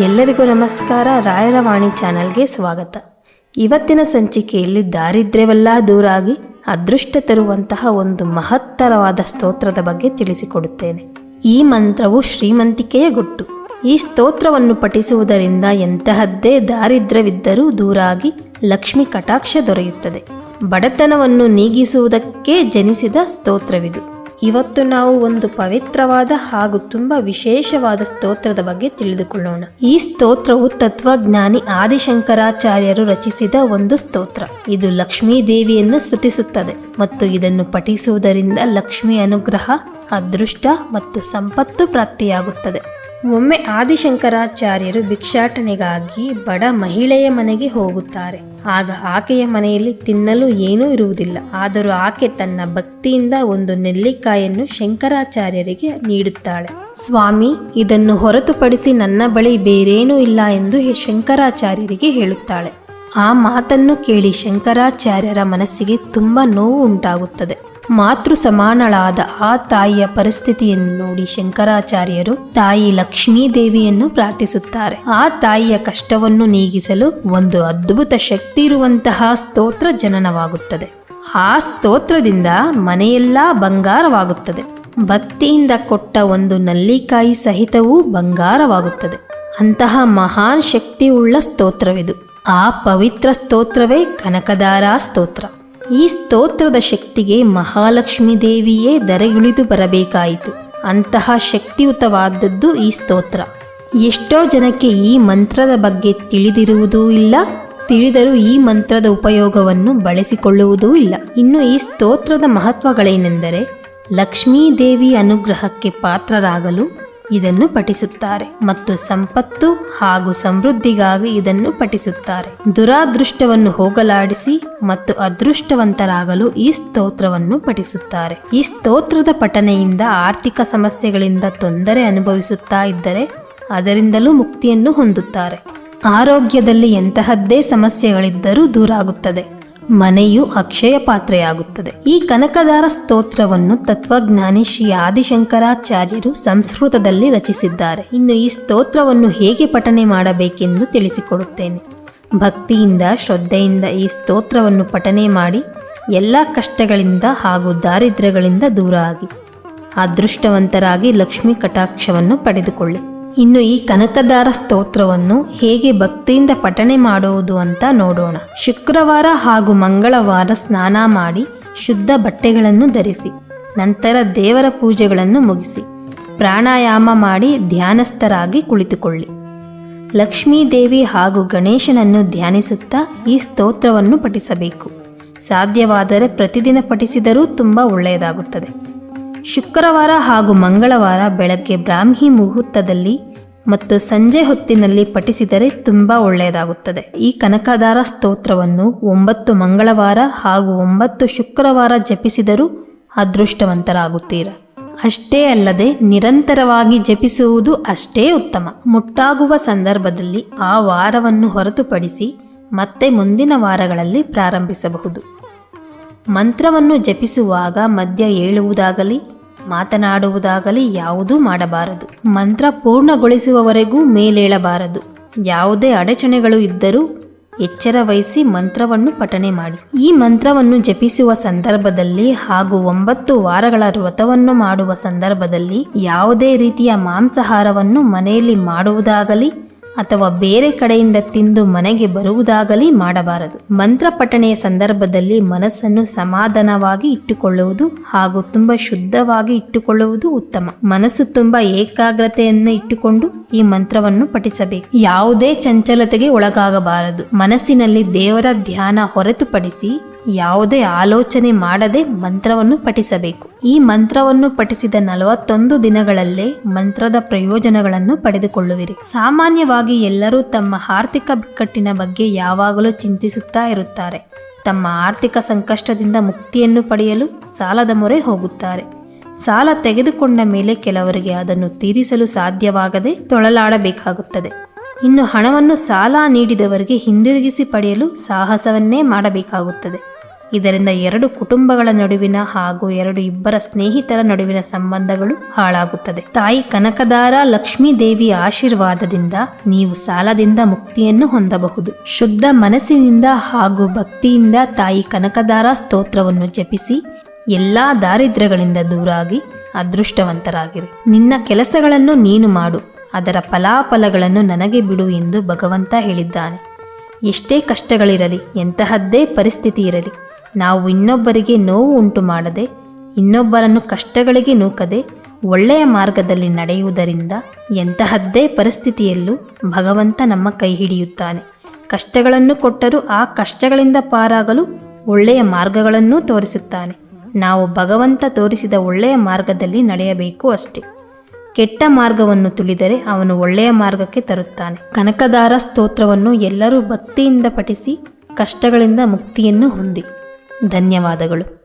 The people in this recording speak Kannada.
ಎಲ್ಲರಿಗೂ ನಮಸ್ಕಾರ. ರಾಯರ ವಾಣಿ ಚಾನಲ್ಗೆ ಸ್ವಾಗತ. ಇವತ್ತಿನ ಸಂಚಿಕೆಯಲ್ಲಿ ದಾರಿದ್ರ್ಯವೆಲ್ಲ ದೂರಾಗಿ ಅದೃಷ್ಟ ತರುವಂತಹ ಒಂದು ಮಹತ್ತರವಾದ ಸ್ತೋತ್ರದ ಬಗ್ಗೆ ತಿಳಿಸಿಕೊಡುತ್ತೇನೆ. ಈ ಮಂತ್ರವು ಶ್ರೀಮಂತಿಕೆಯ ಗುಟ್ಟು. ಈ ಸ್ತೋತ್ರವನ್ನು ಪಠಿಸುವುದರಿಂದ ಎಂತಹದ್ದೇ ದಾರಿದ್ರ್ಯವಿದ್ದರೂ ದೂರಾಗಿ ಲಕ್ಷ್ಮಿ ಕಟಾಕ್ಷ ದೊರೆಯುತ್ತದೆ. ಬಡತನವನ್ನು ನೀಗಿಸುವುದಕ್ಕೆ ಜನಿಸಿದ ಸ್ತೋತ್ರವಿದು. ಇವತ್ತು ನಾವು ಒಂದು ಪವಿತ್ರವಾದ ಹಾಗೂ ತುಂಬಾ ವಿಶೇಷವಾದ ಸ್ತೋತ್ರದ ಬಗ್ಗೆ ತಿಳಿದುಕೊಳ್ಳೋಣ. ಈ ಸ್ತೋತ್ರವು ತತ್ವಜ್ಞಾನಿ ಆದಿಶಂಕರಾಚಾರ್ಯರು ರಚಿಸಿದ ಒಂದು ಸ್ತೋತ್ರ. ಇದು ಲಕ್ಷ್ಮೀ ದೇವಿಯನ್ನು ಸ್ತುತಿಸುತ್ತದೆ ಮತ್ತು ಇದನ್ನು ಪಠಿಸುವುದರಿಂದ ಲಕ್ಷ್ಮಿ ಅನುಗ್ರಹ, ಅದೃಷ್ಟ ಮತ್ತು ಸಂಪತ್ತು ಪ್ರಾಪ್ತಿಯಾಗುತ್ತದೆ. ಒಮ್ಮೆ ಆದಿಶಂಕರಾಚಾರ್ಯರು ಭಿಕ್ಷಾಟನೆಗಾಗಿ ಬಡ ಮಹಿಳೆಯ ಮನೆಗೆ ಹೋಗುತ್ತಾರೆ. ಆಗ ಆಕೆಯ ಮನೆಯಲ್ಲಿ ತಿನ್ನಲು ಏನೂ ಇರುವುದಿಲ್ಲ. ಆದರೂ ಆಕೆ ತನ್ನ ಭಕ್ತಿಯಿಂದ ಒಂದು ನೆಲ್ಲಿಕಾಯನ್ನು ಶಂಕರಾಚಾರ್ಯರಿಗೆ ನೀಡುತ್ತಾಳೆ. ಸ್ವಾಮಿ, ಇದನ್ನು ಹೊರತುಪಡಿಸಿ ನನ್ನ ಬಳಿ ಬೇರೇನೂ ಇಲ್ಲ ಎಂದು ಶಂಕರಾಚಾರ್ಯರಿಗೆ ಹೇಳುತ್ತಾಳೆ. ಆ ಮಾತನ್ನು ಕೇಳಿ ಶಂಕರಾಚಾರ್ಯರ ಮನಸ್ಸಿಗೆ ತುಂಬ ನೋವು ಉಂಟಾಗುತ್ತದೆ. ಮಾತೃ ಸಮಾನಳಾದ ಆ ತಾಯಿಯ ಪರಿಸ್ಥಿತಿಯನ್ನು ನೋಡಿ ಶಂಕರಾಚಾರ್ಯರು ತಾಯಿ ಲಕ್ಷ್ಮೀ ದೇವಿಯನ್ನು ಪ್ರಾರ್ಥಿಸುತ್ತಾರೆ. ಆ ತಾಯಿಯ ಕಷ್ಟವನ್ನು ನೀಗಿಸಲು ಒಂದು ಅದ್ಭುತ ಶಕ್ತಿ ಇರುವಂತಹ ಸ್ತೋತ್ರ ಜನನವಾಗುತ್ತದೆ. ಆ ಸ್ತೋತ್ರದಿಂದ ಮನೆಯೆಲ್ಲ ಬಂಗಾರವಾಗುತ್ತದೆ. ಭಕ್ತಿಯಿಂದ ಕೊಟ್ಟ ಒಂದು ನಲ್ಲಿಕಾಯಿ ಸಹಿತವೂ ಬಂಗಾರವಾಗುತ್ತದೆ. ಅಂತಹ ಮಹಾನ್ ಶಕ್ತಿಯುಳ್ಳ ಸ್ತೋತ್ರವಿದು. ಆ ಪವಿತ್ರ ಸ್ತೋತ್ರವೇ ಕನಕದಾರ ಸ್ತೋತ್ರ. ಈ ಸ್ತೋತ್ರದ ಶಕ್ತಿಗೆ ಮಹಾಲಕ್ಷ್ಮೀ ದೇವಿಯೇ ದರೆಗಿಳಿದು ಬರಬೇಕಾಯಿತು. ಅಂತಹ ಶಕ್ತಿಯುತವಾದದ್ದು ಈ ಸ್ತೋತ್ರ. ಎಷ್ಟೋ ಜನಕ್ಕೆ ಈ ಮಂತ್ರದ ಬಗ್ಗೆ ತಿಳಿದಿರುವುದೂ ಇಲ್ಲ, ತಿಳಿದರೂ ಈ ಮಂತ್ರದ ಉಪಯೋಗವನ್ನು ಬಳಸಿಕೊಳ್ಳುವುದೂ ಇಲ್ಲ. ಇನ್ನು ಈ ಸ್ತೋತ್ರದ ಮಹತ್ವಗಳೇನೆಂದರೆ, ಲಕ್ಷ್ಮೀ ದೇವಿ ಅನುಗ್ರಹಕ್ಕೆ ಪಾತ್ರರಾಗಲು ಇದನ್ನು ಪಠಿಸುತ್ತಾರೆ ಮತ್ತು ಸಂಪತ್ತು ಹಾಗೂ ಸಮೃದ್ಧಿಗಾಗಿ ಇದನ್ನು ಪಠಿಸುತ್ತಾರೆ. ದುರಾದೃಷ್ಟವನ್ನು ಹೋಗಲಾಡಿಸಿ ಮತ್ತು ಅದೃಷ್ಟವಂತರಾಗಲು ಈ ಸ್ತೋತ್ರವನ್ನು ಪಠಿಸುತ್ತಾರೆ. ಈ ಸ್ತೋತ್ರದ ಪಠನೆಯಿಂದ ಆರ್ಥಿಕ ಸಮಸ್ಯೆಗಳಿಂದ ತೊಂದರೆ ಅನುಭವಿಸುತ್ತಾ ಇದ್ದರೆ ಅದರಿಂದಲೂ ಮುಕ್ತಿಯನ್ನು ಹೊಂದುತ್ತಾರೆ. ಆರೋಗ್ಯದಲ್ಲಿ ಎಂತಹದ್ದೇ ಸಮಸ್ಯೆಗಳಿದ್ದರೂ ದೂರಾಗುತ್ತದೆ. ಮನೆಯು ಅಕ್ಷಯ ಪಾತ್ರೆಯಾಗುತ್ತದೆ. ಈ ಕನಕದಾರ ಸ್ತೋತ್ರವನ್ನು ತತ್ವಜ್ಞಾನಿ ಶ್ರೀ ಆದಿಶಂಕರಾಚಾರ್ಯರು ಸಂಸ್ಕೃತದಲ್ಲಿ ರಚಿಸಿದ್ದಾರೆ. ಇನ್ನು ಈ ಸ್ತೋತ್ರವನ್ನು ಹೇಗೆ ಪಠನೆ ಮಾಡಬೇಕೆಂದು ತಿಳಿಸಿಕೊಡುತ್ತೇನೆ. ಭಕ್ತಿಯಿಂದ, ಶ್ರದ್ಧೆಯಿಂದ ಈ ಸ್ತೋತ್ರವನ್ನು ಪಠನೆ ಮಾಡಿ ಎಲ್ಲ ಕಷ್ಟಗಳಿಂದ ಹಾಗೂ ದಾರಿದ್ರ್ಯಗಳಿಂದ ದೂರ ಆಗಿ, ಅದೃಷ್ಟವಂತರಾಗಿ ಲಕ್ಷ್ಮೀ ಕಟಾಕ್ಷವನ್ನು ಪಡೆದುಕೊಳ್ಳಿ. ಇನ್ನು ಈ ಕನಕದಾರ ಸ್ತೋತ್ರವನ್ನು ಹೇಗೆ ಭಕ್ತಿಯಿಂದ ಪಠಣೆ ಮಾಡುವುದು ಅಂತ ನೋಡೋಣ. ಶುಕ್ರವಾರ ಹಾಗೂ ಮಂಗಳವಾರ ಸ್ನಾನ ಮಾಡಿ ಶುದ್ಧ ಬಟ್ಟೆಗಳನ್ನು ಧರಿಸಿ, ನಂತರ ದೇವರ ಪೂಜೆಗಳನ್ನು ಮುಗಿಸಿ, ಪ್ರಾಣಾಯಾಮ ಮಾಡಿ ಧ್ಯಾನಸ್ಥರಾಗಿ ಕುಳಿತುಕೊಳ್ಳಿ. ಲಕ್ಷ್ಮೀದೇವಿ ಹಾಗೂ ಗಣೇಶನನ್ನು ಧ್ಯಾನಿಸುತ್ತಾ ಈ ಸ್ತೋತ್ರವನ್ನು ಪಠಿಸಬೇಕು. ಸಾಧ್ಯವಾದರೆ ಪ್ರತಿದಿನ ಪಠಿಸಿದರೂ ತುಂಬ ಒಳ್ಳೆಯದಾಗುತ್ತದೆ. ಶುಕ್ರವಾರ ಹಾಗೂ ಮಂಗಳವಾರ ಬೆಳಗ್ಗೆ ಬ್ರಾಹ್ಮಿ ಮುಹೂರ್ತದಲ್ಲಿ ಮತ್ತು ಸಂಜೆ ಹೊತ್ತಿನಲ್ಲಿ ಪಠಿಸಿದರೆ ತುಂಬ ಒಳ್ಳೆಯದಾಗುತ್ತದೆ. ಈ ಕನಕದಾರ ಸ್ತೋತ್ರವನ್ನು ಒಂಬತ್ತು ಮಂಗಳವಾರ ಹಾಗೂ ಒಂಬತ್ತು ಶುಕ್ರವಾರ ಜಪಿಸಿದರೂ ಅದೃಷ್ಟವಂತರಾಗುತ್ತೀರ. ಅಷ್ಟೇ ಅಲ್ಲದೆ ನಿರಂತರವಾಗಿ ಜಪಿಸುವುದು ಅಷ್ಟೇ ಉತ್ತಮ. ಮುಟ್ಟಾಗುವ ಸಂದರ್ಭದಲ್ಲಿ ಆ ವಾರವನ್ನು ಹೊರತುಪಡಿಸಿ ಮತ್ತೆ ಮುಂದಿನ ವಾರಗಳಲ್ಲಿ ಪ್ರಾರಂಭಿಸಬಹುದು. ಮಂತ್ರವನ್ನು ಜಪಿಸುವಾಗ ಮಧ್ಯ ಏಳುವುದಾಗಲಿ, ಮಾತನಾಡುವುದಾಗಲಿ ಯಾವುದೂ ಮಾಡಬಾರದು. ಮಂತ್ರ ಪೂರ್ಣಗೊಳಿಸುವವರೆಗೂ ಮೇಲೇಳಬಾರದು. ಯಾವುದೇ ಅಡಚಣೆಗಳು ಇದ್ದರೂ ಎಚ್ಚರ ವಹಿಸಿ ಮಂತ್ರವನ್ನು ಪಠನೆ ಮಾಡಿ. ಈ ಮಂತ್ರವನ್ನು ಜಪಿಸುವ ಸಂದರ್ಭದಲ್ಲಿ ಹಾಗೂ ಒಂಬತ್ತು ವಾರಗಳ ವ್ರತವನ್ನು ಮಾಡುವ ಸಂದರ್ಭದಲ್ಲಿ ಯಾವುದೇ ರೀತಿಯ ಮಾಂಸಾಹಾರವನ್ನು ಮನೆಯಲ್ಲಿ ಮಾಡುವುದಾಗಲಿ ಅಥವಾ ಬೇರೆ ಕಡೆಯಿಂದ ತಿಂದು ಮನೆಗೆ ಬರುವುದಾಗಲಿ ಮಾಡಬಾರದು. ಮಂತ್ರ ಪಠಣೆಯ ಸಂದರ್ಭದಲ್ಲಿ ಮನಸ್ಸನ್ನು ಸಮಾಧಾನವಾಗಿ ಇಟ್ಟುಕೊಳ್ಳುವುದು ಹಾಗೂ ತುಂಬ ಶುದ್ಧವಾಗಿ ಇಟ್ಟುಕೊಳ್ಳುವುದು ಉತ್ತಮ. ಮನಸ್ಸು ತುಂಬ ಏಕಾಗ್ರತೆಯನ್ನು ಇಟ್ಟುಕೊಂಡು ಈ ಮಂತ್ರವನ್ನು ಪಠಿಸಬೇಕು. ಯಾವುದೇ ಚಂಚಲತೆಗೆ ಒಳಗಾಗಬಾರದು. ಮನಸ್ಸಿನಲ್ಲಿ ದೇವರ ಧ್ಯಾನ ಹೊರತುಪಡಿಸಿ ಯಾವುದೇ ಆಲೋಚನೆ ಮಾಡದೆ ಮಂತ್ರವನ್ನು ಪಠಿಸಬೇಕು. ಈ ಮಂತ್ರವನ್ನು ಪಠಿಸಿದ ನಲವತ್ತೊಂದು ದಿನಗಳಲ್ಲೇ ಮಂತ್ರದ ಪ್ರಯೋಜನಗಳನ್ನು ಪಡೆದುಕೊಳ್ಳುವಿರಿ. ಸಾಮಾನ್ಯವಾಗಿ ಎಲ್ಲರೂ ತಮ್ಮ ಆರ್ಥಿಕ ಬಿಕ್ಕಟ್ಟಿನ ಬಗ್ಗೆ ಯಾವಾಗಲೂ ಚಿಂತಿಸುತ್ತಾ ಇರುತ್ತಾರೆ. ತಮ್ಮ ಆರ್ಥಿಕ ಸಂಕಷ್ಟದಿಂದ ಮುಕ್ತಿಯನ್ನು ಪಡೆಯಲು ಸಾಲದ ಮೊರೆ ಹೋಗುತ್ತಾರೆ. ಸಾಲ ತೆಗೆದುಕೊಂಡ ಮೇಲೆ ಕೆಲವರಿಗೆ ಅದನ್ನು ತೀರಿಸಲು ಸಾಧ್ಯವಾಗದೆ ತೊಳಲಾಡಬೇಕಾಗುತ್ತದೆ. ಇನ್ನು ಹಣವನ್ನು ಸಾಲ ನೀಡಿದವರಿಗೆ ಹಿಂದಿರುಗಿಸಿ ಪಡೆಯಲು ಸಾಹಸವನ್ನೇ ಮಾಡಬೇಕಾಗುತ್ತದೆ. ಇದರಿಂದ ಎರಡು ಕುಟುಂಬಗಳ ನಡುವಿನ ಹಾಗೂ ಎರಡು ಇಬ್ಬರ ಸ್ನೇಹಿತರ ನಡುವಿನ ಸಂಬಂಧಗಳು ಹಾಳಾಗುತ್ತದೆ. ತಾಯಿ ಕನಕದಾರ ಲಕ್ಷ್ಮೀ ದೇವಿ ಆಶೀರ್ವಾದದಿಂದ ನೀವು ಸಾಲದಿಂದ ಮುಕ್ತಿಯನ್ನು ಹೊಂದಬಹುದು. ಶುದ್ಧ ಮನಸ್ಸಿನಿಂದ ಹಾಗೂ ಭಕ್ತಿಯಿಂದ ತಾಯಿ ಕನಕದಾರ ಸ್ತೋತ್ರವನ್ನು ಜಪಿಸಿ ಎಲ್ಲಾ ದಾರಿದ್ರ್ಯಗಳಿಂದ ದೂರಾಗಿ ಅದೃಷ್ಟವಂತರಾಗಿರಿ. ನಿನ್ನ ಕೆಲಸಗಳನ್ನು ನೀನು ಮಾಡು. ಅದರ ಫಲಾಫಲಗಳನ್ನು ನನಗೆ ಬಿಡು ಎಂದು ಭಗವಂತ ಹೇಳಿದ್ದಾನೆ. ಎಷ್ಟೇ ಕಷ್ಟಗಳಿರಲಿ, ಎಂತಹದ್ದೇ ಪರಿಸ್ಥಿತಿ ಇರಲಿ ನಾವು ಇನ್ನೊಬ್ಬರಿಗೆ ನೋವು ಉಂಟು ಮಾಡದೆ ಇನ್ನೊಬ್ಬರನ್ನು ಕಷ್ಟಗಳಿಗೆ ನೂಕದೆ, ಒಳ್ಳೆಯ ಮಾರ್ಗದಲ್ಲಿ ನಡೆಯುವುದರಿಂದ ಎಂತಹದ್ದೇ ಪರಿಸ್ಥಿತಿಯಲ್ಲೂ ಭಗವಂತ ನಮ್ಮ ಕೈ ಹಿಡಿಯುತ್ತಾನೆ. ಕಷ್ಟಗಳನ್ನು ಕೊಟ್ಟರೂ ಆ ಕಷ್ಟಗಳಿಂದ ಪಾರಾಗಲು ಒಳ್ಳೆಯ ಮಾರ್ಗಗಳನ್ನೂ ತೋರಿಸುತ್ತಾನೆ. ನಾವು ಭಗವಂತ ತೋರಿಸಿದ ಒಳ್ಳೆಯ ಮಾರ್ಗದಲ್ಲಿ ನಡೆಯಬೇಕು ಅಷ್ಟೇ. ಕೆಟ್ಟ ಮಾರ್ಗವನ್ನು ತುಳಿದರೆ ಅವನು ಒಳ್ಳೆಯ ಮಾರ್ಗಕ್ಕೆ ತರುತ್ತಾನೆ. ಕನಕದಾರ ಸ್ತೋತ್ರವನ್ನು ಎಲ್ಲರೂ ಭಕ್ತಿಯಿಂದ ಪಠಿಸಿ, ಕಷ್ಟಗಳಿಂದ ಮುಕ್ತಿಯನ್ನು ಹೊಂದಿ. ಧನ್ಯವಾದಗಳು.